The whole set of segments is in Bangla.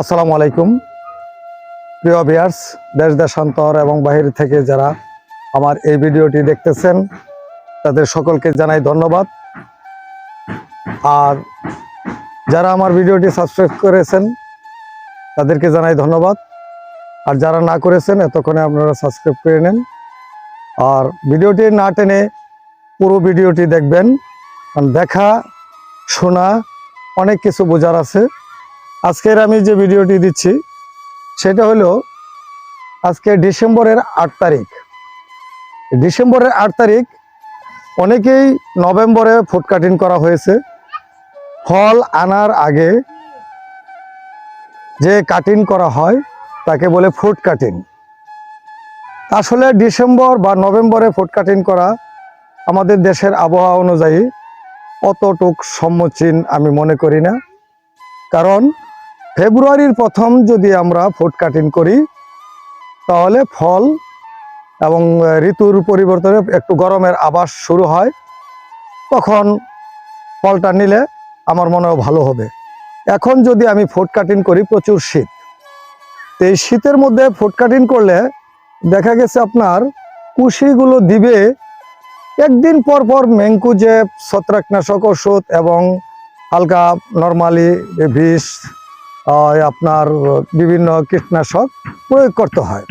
আসসালামু আলাইকুম। প্রিয় ভিয়ার্স দেশ দেশান্তর এবং বাহির থেকে যারা আমার এই ভিডিওটি দেখতেছেন, তাদের সকলকে জানাই ধন্যবাদ। আর যারা আমার ভিডিওটি সাবস্ক্রাইব করেছেন, তাদেরকে জানাই ধন্যবাদ। আর যারা না করেছেন, এতক্ষণে আপনারা সাবস্ক্রাইব করে নেন। আর ভিডিওটি না টেনে পুরো ভিডিওটি দেখবেন, কারণ দেখা, শোনা অনেক কিছু বোঝার আছে। আজকের আমি যে ভিডিওটি দিচ্ছি, সেটা হলো আজকে ডিসেম্বরের আট তারিখ। ডিসেম্বরের আট তারিখ, অনেকেই নভেম্বরে ফুড কাটিং করা হয়েছে। ফল আনার আগে যে কাটিং করা হয়, তাকে বলে ফুড কাটিং আসলে ডিসেম্বর বা নভেম্বরে ফুড কাটিং করা আমাদের দেশের আবহাওয়া অনুযায়ী অতটুক সম্মুখীন আমি মনে করি না। কারণ ফেব্রুয়ারির প্রথম যদি আমরা ফুড কাটিং করি, তাহলে ফল এবং ঋতুর পরিবর্তনে একটু গরমের আবাস শুরু হয়। তখন ফলটা নিলে আমার মনে হয় ভালো হবে। এখন যদি আমি ফুড কাটিং করি, প্রচুর শীত। তো এই শীতের মধ্যে ফুড কাটিং করলে দেখা গেছে আপনার কুশিগুলো দিবে, একদিন পর পর মেঙ্কু যে ছত্রাকনাশক ওষুধ এবং হালকা নর্মালি বিষ আপনার বিভিন্ন কীটনাশক প্রয়োগ করতে হয়।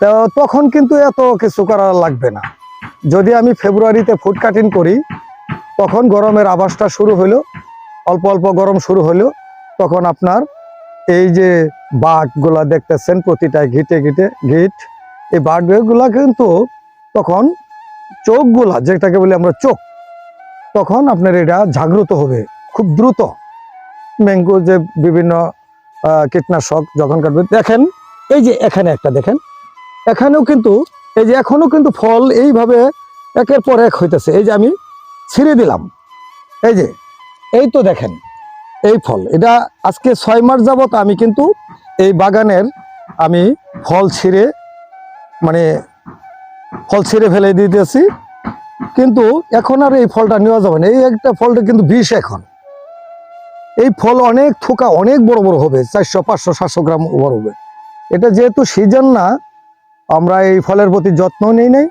তো তখন কিন্তু এত কিছু করা লাগবে না। যদি আমি ফেব্রুয়ারিতে ফুড কাটিং করি, তখন গরমের আবাসটা শুরু হলো, অল্প অল্প গরম শুরু হলো, তখন আপনার এই যে বাঘগুলা দেখতেছেন, প্রতিটা ঘিটে ঘিটে ঘিট, এই বাঘগুলা কিন্তু তখন চোখগুলা, যেটাকে বলি আমরা চোখ, তখন আপনার এটা জাগ্রত হবে, খুব দ্রুত। ম্যাঙ্গো যে বিভিন্ন কীটনাশক যখন কাটবে, দেখেন, এই যে এখানে একটা দেখেন, এখানেও কিন্তু, এই যে এখনও কিন্তু ফল এইভাবে একের পর এক হইতেছে। এই যে আমি ছিঁড়ে দিলাম। এই যে, এই তো দেখেন, এই ফল। এটা আজকে ছয় মাস যাবত আমি কিন্তু এই বাগানের আমি ফল ছিঁড়ে মানে ফল ছিঁড়ে ফেলে দিতেছি। কিন্তু এখন আর এই ফলটা নেওয়া যাবে না। এই একটা ফলটা কিন্তু বিষ এখন। এই ফল অনেক থোকা, অনেক বড় বড় হবে, চারশো, পাঁচশো, সাতশো গ্রাম বড় হবে। এটা যেহেতু সিজন না, আমরা এই ফলের প্রতি যত্ন নেই নেই,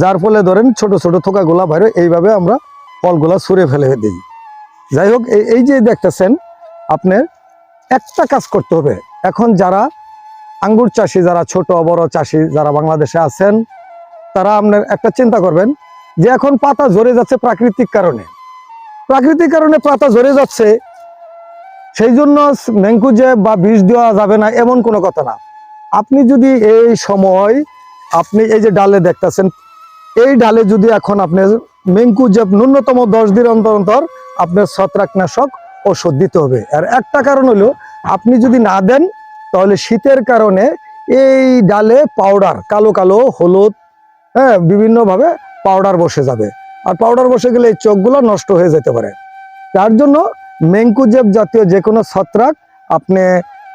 যার ফলে ধরেন ছোট ছোট থোকাগুলা বাইরে এইভাবে আমরা ফলগুলা ছুঁড়ে ফেলে দিই। যাই হোক, এই এই যে দেখতেছেন আপনার একটা কাজ করতে হবে। এখন যারা আঙ্গুর চাষি, যারা ছোট, বড় চাষি, যারা বাংলাদেশে আছেন, তারা আপনার একটা চিন্তা করবেন যে এখন পাতা ঝরে যাচ্ছে প্রাকৃতিক কারণে। প্রাকৃতিক কারণে পাতা ঝরে যাচ্ছে সেই জন্য ম্যাঙ্কুজে বা বিষ দেওয়া যাবে না, এমন কোনো কথা না। আপনি যদি এই সময় আপনি এই যে ডালে দেখতেছেন, এই ডালে যদি এখন আপনার ম্যাঙ্কুজে ন্যূনতম দশ দিন অন্তর অন্তর আপনার ছত্রাকনাশক ওষুধ দিতে হবে। আর একটা কারণ হলো, আপনি যদি না দেন, তাহলে শীতের কারণে এই ডালে পাউডার কালো কালো, হলুদ হ্যাঁ বিভিন্নভাবে পাউডার বসে যাবে। আর পাউডার বসে গেলে এই চোখগুলো নষ্ট হয়ে যেতে পারে। তার জন্য মেঙ্কুজেব জাতীয় যে কোনো ছত্রাক আপনি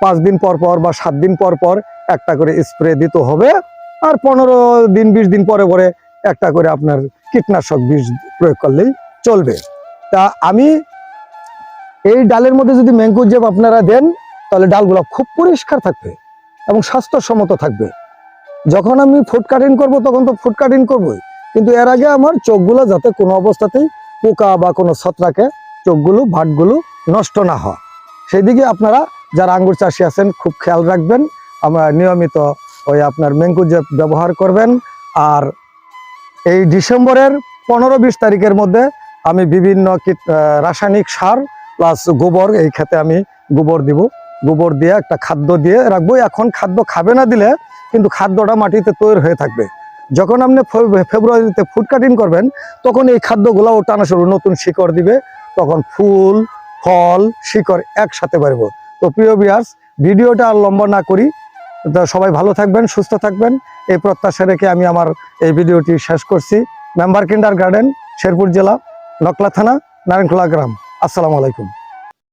পাঁচ দিন পর পর বা সাত দিন পর পর একটা করে স্প্রে দিতে হবে। আর পনেরো দিন, বিশ দিন পরে পরে একটা করে আপনার কীটনাশক বিষ প্রয়োগ করলেই চলবে। তা আমি এই ডালের মধ্যে যদি ম্যাঙ্কুজেব আপনারা দেন, তাহলে ডালগুলো খুব পরিষ্কার থাকবে এবং স্বাস্থ্যসম্মত থাকবে। যখন আমি ফুড কাটিং করব, তখন তো ফুড কাটিং করবই। কিন্তু এর আগে আমার চোখগুলো যাতে কোনো অবস্থাতেই পোকা বা কোনো ছত্রাকে চোখগুলো, ভাটগুলো নষ্ট না হয়। সেই দিকে আপনারা যারা আঙ্গুর চাষি আছেন, খুব খেয়াল রাখবেন। আমরা নিয়মিত ওই আপনার ম্যাঙ্কুজেব ব্যবহার করবেন। আর এই ডিসেম্বরের পনেরো বিশ তারিখের মধ্যে আমি বিভিন্ন রাসায়নিক সার প্লাস গোবর, এই ক্ষেতে আমি গোবর দিব। গোবর দিয়ে একটা খাদ্য দিয়ে রাখব। এখন খাদ্য খাবে না দিলে কিন্তু খাদ্যটা মাটিতে তৈরি হয়ে থাকবে। যখন আপনি ফেব্রুয়ারিতে ফুড কাটিং করবেন, তখন এই খাদ্যগুলো ও টানা শুরু নতুন শিকড় দিবে। তখন ফুল, ফল, শিকড় একসাথে বাড়ব। তো প্রিয় বিয়ার্স ভিডিওটা আর লম্বা না করি। সবাই ভালো থাকবেন, সুস্থ থাকবেন। এই প্রত্যাশা রেখে আমি আমার এই ভিডিওটি শেষ করছি। মেম্বার কিন্ডার গার্ডেন শেরপুর জেলা, নকলা থানা, নারায়ণখোলা গ্রাম। আসসালামু আলাইকুম।